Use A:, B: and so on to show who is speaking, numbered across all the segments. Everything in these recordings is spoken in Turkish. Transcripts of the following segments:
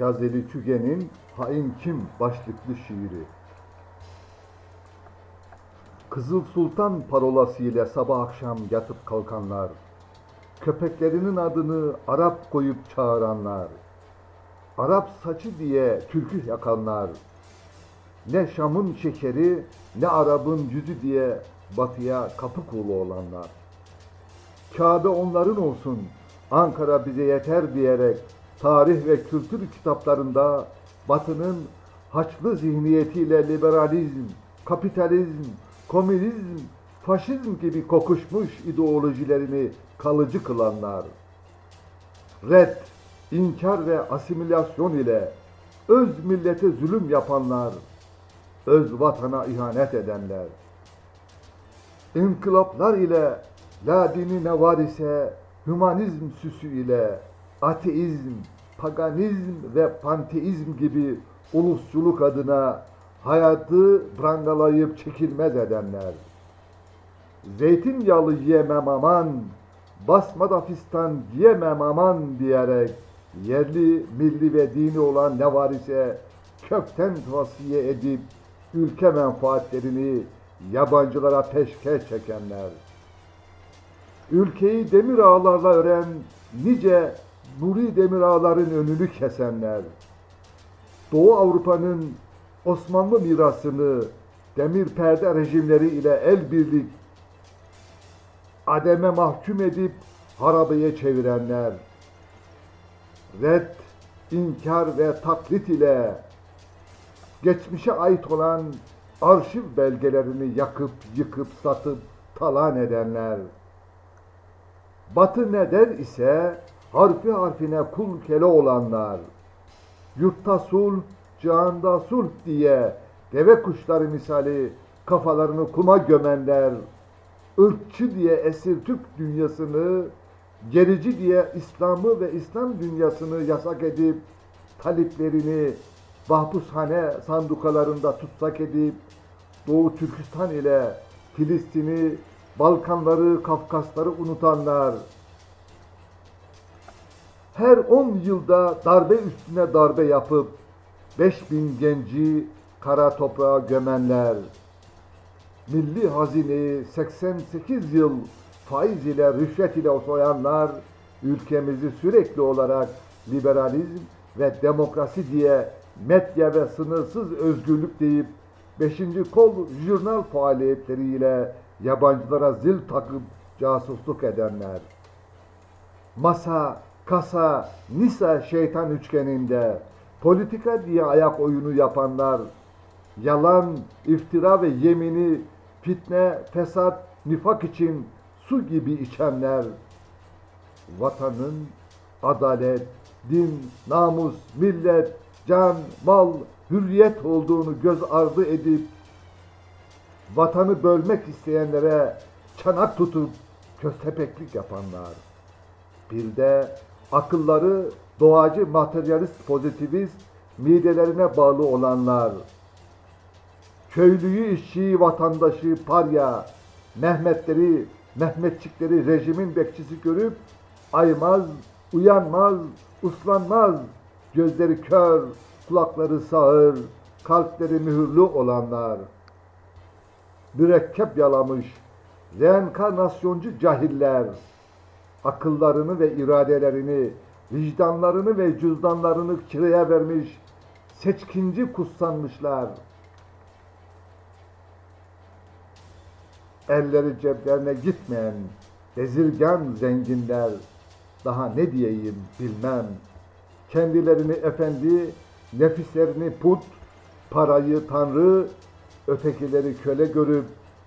A: Şazeli Tügen'in Hain Kim başlıklı şiiri. Kızıl Sultan parolasıyla sabah akşam yatıp kalkanlar, köpeklerinin adını Arap koyup çağıranlar, Arap saçı diye türkü yakanlar, ne Şam'ın şekeri ne Arap'ın yüzü diye batıya kapı kulu olanlar. Kabe onların olsun, Ankara bize yeter diyerek tarih ve kültür kitaplarında Batı'nın haçlı zihniyetiyle liberalizm, kapitalizm, komünizm, faşizm gibi kokuşmuş ideolojilerini kalıcı kılanlar. Red, inkar ve asimilasyon ile öz millete zulüm yapanlar, öz vatana ihanet edenler. İnkılaplar ile la dini ne hümanizm süsü ile ateizm, paganizm ve panteizm gibi ulusçuluk adına hayatı brangalayıp çekilmez edenler. Zeytinyağlı yiyemem aman, basmada fistan giyemem aman diyerek yerli, milli ve dini olan ne var ise kökten tavsiye edip ülke menfaatlerini yabancılara peşkeş çekenler. Ülkeyi demir ağlarla ören nice nuri demir ağların önünü kesenler. Doğu Avrupa'nın Osmanlı mirasını demir perde rejimleri ile el birlik ademe mahkum edip harabeye çevirenler. Red, inkar ve taklit ile geçmişe ait olan arşiv belgelerini yakıp yıkıp satıp talan edenler. Batı ne der ise harfi harfine kul kele olanlar. Yurtta sulh, cihanda sulh diye deve kuşları misali kafalarını kuma gömenler. ırkçı diye esir Türk dünyasını, gerici diye İslam'ı ve İslam dünyasını yasak edip taliplerini mahpushane sandukalarında tutsak edip Doğu Türkistan ile Filistin'i, Balkanları, Kafkasları unutanlar, her 10 yılda darbe üstüne darbe yapıp 5000 genci kara toprağa gömenler, milli hazineyi 88 yıl faiz ile rüşvet ile soyanlar, ülkemizi sürekli olarak liberalizm ve demokrasi diye medya ve sınırsız özgürlük deyip 5. kol jurnal faaliyetleriyle yabancılara zil takıp casusluk edenler. Masa, kasa, Nisa şeytan üçgeninde politika diye ayak oyunu yapanlar, yalan, iftira ve yemini fitne, fesat, nifak için su gibi içenler, vatanın adalet, din, namus, millet, can, mal, hürriyet olduğunu göz ardı edip vatanı bölmek isteyenlere çanak tutup köstebeklik yapanlar. Bir de akılları doğacı materyalist pozitivist midelerine bağlı olanlar. Köylüyü, işçiyi, vatandaşı, parya, Mehmetleri, Mehmetçikleri rejimin bekçisi görüp aymaz, uyanmaz, uslanmaz, gözleri kör, kulakları sağır, kalpleri mühürlü olanlar. Mürekkep yalamış, reenkarnasyoncu cahiller, akıllarını ve iradelerini, vicdanlarını ve cüzdanlarını kiraya vermiş, seçkinci kutsanmışlar. Elleri ceplerine gitmeyen, bezirgan zenginler, daha ne diyeyim bilmem. Kendilerini efendi, nefislerini put, parayı tanrı, ötekileri köle görüp,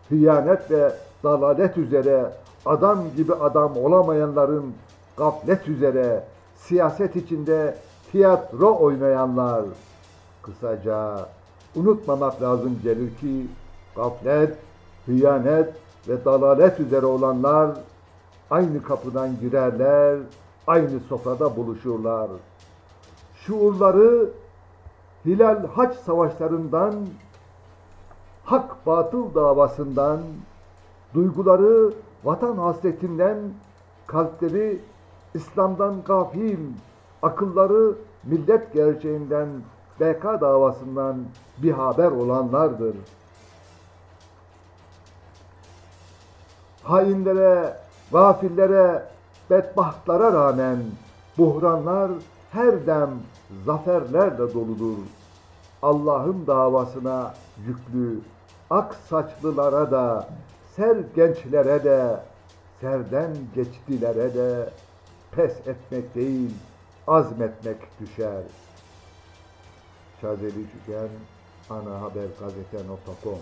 A: hıyanet ve dalalet üzere adam gibi adam olamayanların gaflet üzere siyaset içinde tiyatro oynayanlar. Kısaca unutmamak lazım gelir ki gaflet, hıyanet ve dalalet üzere olanlar aynı kapıdan girerler, aynı sofrada buluşurlar. Şuurları Hilal Haç savaşlarından, hak batıl davasından, duyguları vatan hasretinden, kalpleri İslam'dan gafil, akılları millet gerçeğinden, BK davasından bir haber olanlardır. Hainlere, gafillere, bedbahtlara rağmen buhranlar her dem zaferlerle doludur. Allah'ın davasına yüklü, ak saçlılara da, ser gençlere de, serden geçtilere de pes etmek değil, azmetmek düşer. Şazeli Şüken, Ana Haber Gazete.com